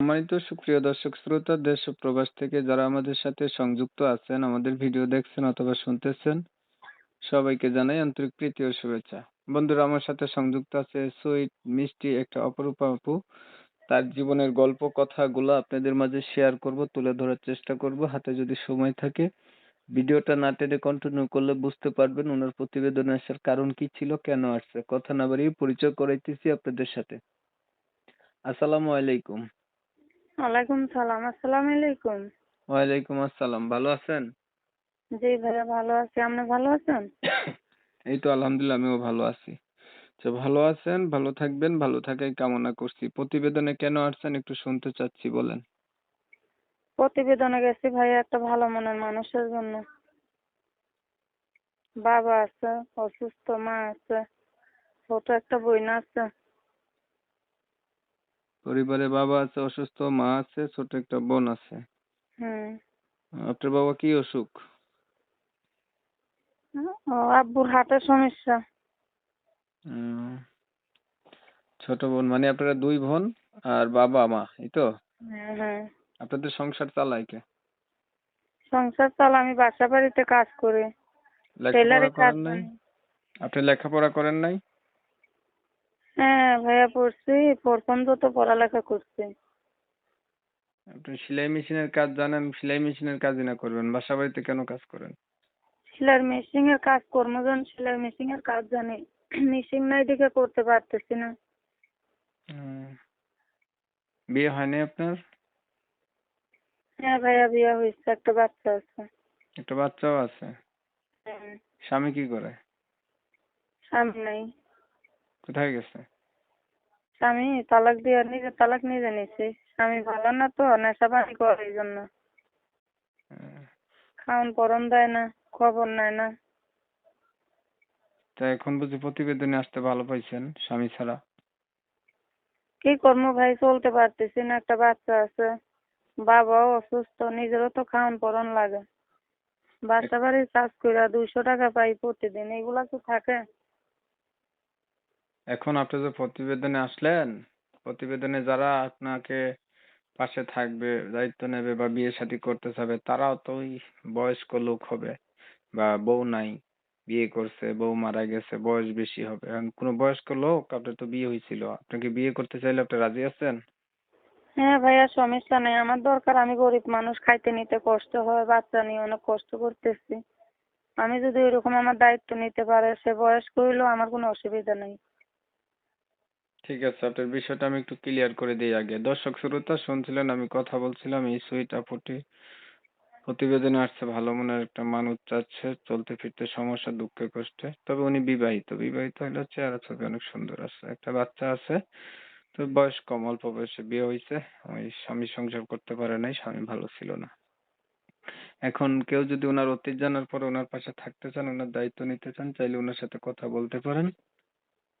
সম্মানিত সুপ্রিয় দর্শক শ্রোতা, দেশ ও প্রবাস থেকে যারা আমাদের সাথে সংযুক্ত আছেন, আমাদের ভিডিও দেখছেন অথবা শুনতেছেন, সবাইকে জানাই আন্তরিক প্রীতি ও শুভেচ্ছা। বন্ধুরা, আমার সাথে সংযুক্ত আছে সুইট মিষ্টি একটা অপরূপা আপু। তার জীবনের গল্প, কথাগুলো আপনাদের মাঝে শেয়ার করব, তুলে ধরার চেষ্টা করব। হাতে যদি সময় থাকে, ভিডিওটা না টেনে কন্টিনিউ করলে বুঝতে পারবেন ওনার প্রতিবেদনে আসার কারণ কি ছিল, কেন আসছে। কথা না বাড়িয়ে পরিচয় করাইতেছি আপনাদের সাথে। আসসালামু আলাইকুম। ওয়ালাইকুম সালাম আসসালামু আলাইকুম। ওয়ালাইকুম আসসালাম ভালো আছেন? জি ভাইয়া ভালো আছি আপনি ভালো আছেন? এই তো আলহামদুলিল্লাহ আমিও ভালো আছি। তো ভালো আছেন ভালো থাকবেন ভালো থাকাই কামনা করছি। প্রতিবেদনে কেন আসছেন একটু শুনতে চাচ্ছি বলেন। প্রতিবেদনে গেছি ভাইয়া একটা ভালো মনের মানুষের জন্য। বাবা আছে অসুস্থ মা আছে ছোট একটা বোন আছে। পরিবারে বাবা আছে অসুস্থ মা আছে ছোট একটা বোন আছে। হুম। আপনার বাবা কি অসুখ? ও আব্বুর হার্টের সমস্যা। ছোট বোন মানে আপনারা দুই বোন আর বাবা মা এই তো? হ্যাঁ হ্যাঁ। আপনাদের সংসার চালায় কে? সংসার চাল আমি বাসা বাড়িতে কাজ করি। লেখাপড়া করেন নাই? করি। আপনি লেখাপড়া করেন নাই? হ্যাঁ ভাইয়া পড়ছি। প্রথম তো পড়ালেখা করছি। আপনি সেলাই মেশিনের কাজ জানেন সেলাই মেশিনের কাজই না করবেন। বাসা বাড়িতে কেন কাজ করেন? সেলাই মেশিনের কাজ কর্মজন সেলাই মেশিনের কাজ জানি। মেশিন নাই দেখে করতে পারতেছি না। বিয়ে হয়নি আপনার? হ্যাঁ ভাইয়া বিয়ে হয়েছে। একটা বাচ্চা আছে। একটা বাচ্চাও আছে? স্বামী কি করে? স্বামী নাই। কোথায় গেছে? স্বামী তালাক দিয়ে নিজে তালাক নিজে নিছে স্বামী ভালো না তো নেশা পানি করে এই জন্য। খাওন পরন দেয় না খবর নেয় না। তা এখন বুঝি প্রতিবেদনে আসতে ভালো পাইছেন স্বামী ছাড়া? কি করব ভাই চলতে পারতেছি না একটা বাচ্চা আছে। বাবাও অসুস্থ নিজেরও তো খাওন পরন লাগে। বাসা বাড়ির কাজ করে দুইশো টাকা পাই প্রতিদিন এগুলা তো থাকে। এখন আপনি যে প্রতিবেদনে আসলেন, প্রতিবেদনে যারা আপনাকে পাশে থাকবে, দায়িত্ব নেবে বা বিয়ে শাদী করতে চাবে, তারাও তো ওই বয়স্ক লোক হবে বা বউ নাই, বিয়ে করছে, বউ মারা গেছে, বয়স বেশি হবে। এখন কোনো বয়স্ক লোক আপনার তো বিয়ে হয়েছিল আপনাকে বিয়ে করতে চাইলে আপনি রাজি আছেন? হ্যাঁ ভাইয়া, সমস্যা নেই। আমার দরকার, আমি গরিব মানুষ, খাইতে নিতে কষ্ট হয়, বাচ্চা নিয়ে অনেক কষ্ট করতেছি। আমি যদি ওইরকম আমার দায়িত্ব নিতে পারে, সে বয়স্ক হইলেও আমার কোনো অসুবিধা নেই। ঠিক আছে, আপনার বিষয়টা আমি একটু ক্লিয়ার করে দিই আগে। দর্শক, শ্রোতা শুনছিলেন আমি কথা বলছিলাম, এই সুইট আপুটি প্রতিবেদনে আসছে, ভালো মনের একটা মানুষ চাচ্ছে, চলতে ফিরতে সমস্যা, দুঃখে কষ্টে। তবে উনি বিবাহিত। বিবাহিত হলে চেহারা ছবি অনেক সুন্দর আছে। একটা বাচ্চা আছে, তো বয়স কম, অল্প বয়সে বিয়ে হয়েছে। ওই স্বামী সংসার করতে পারে নাই, স্বামী ভালো ছিল না। এখন কেউ যদি ওনার অতীত জানার পরে ওনার পাশে থাকতে চান ওনার দায়িত্ব নিতে চান, চাইলে ওনার সাথে কথা বলতে পারেন।